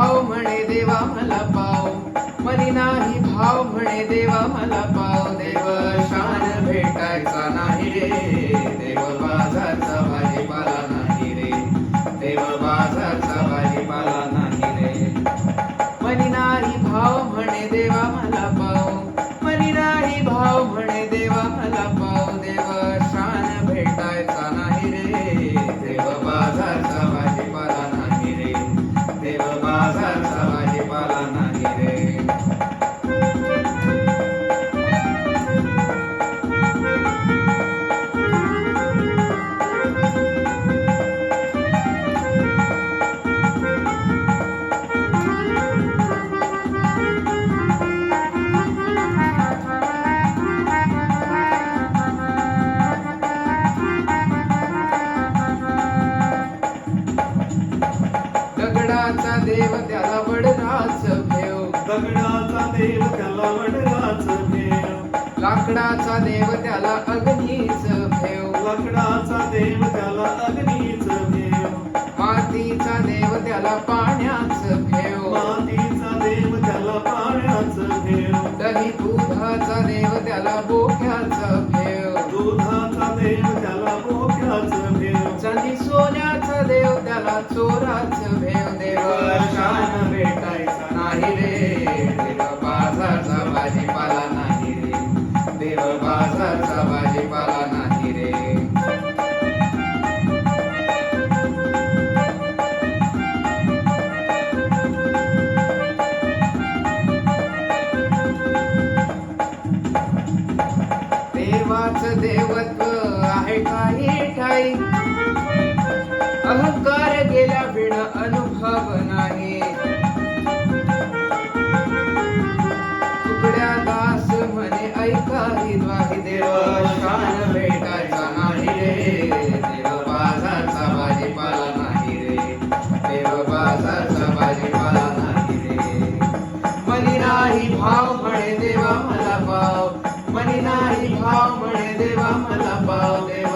भाव म्हणे देवा मला पाव. मनी नाही भाव म्हणे देवा मला पाव. देव शान भेटायचा नाही रे. देव बाजारचा भाजीपाला नाही रे. देव बाजारचा भाजीपाला नाही रे. मनी नाही भाव म्हणे देवा मला पाव. दगडाचा देव त्याला वडराच भेव. दगडाचा देव त्याला वडलाच भेव. लाकडाचा देव त्याला अग्नीच भेव. लाकडाचा देव त्याला अग्नीच भेव. मातीचा देव त्याला पाण्याच भेव. मातीचा देव त्याला पाण्याच भेव. दही दुधाचा देव त्याला बोक्याच देव चोराच भेव देव. शान भेटायचा नाही रे. देव बाजारचा भाजीपाला नाही रे. देव बाजारचा भाजीपाला नाही रे. देवाच देवत्व आहे काही ठाई. नाही. तुकड्या दास म्हणे देव शान भेटायचा नाही रे. देव बाजारचा भाजीपाला नाही रे. देव बाजारचा भाजीपाला नाही रे. मनी नाही भाव म्हणे देवा मला पाव. मनी नाही भाव म्हणे देवा मला पाव. देव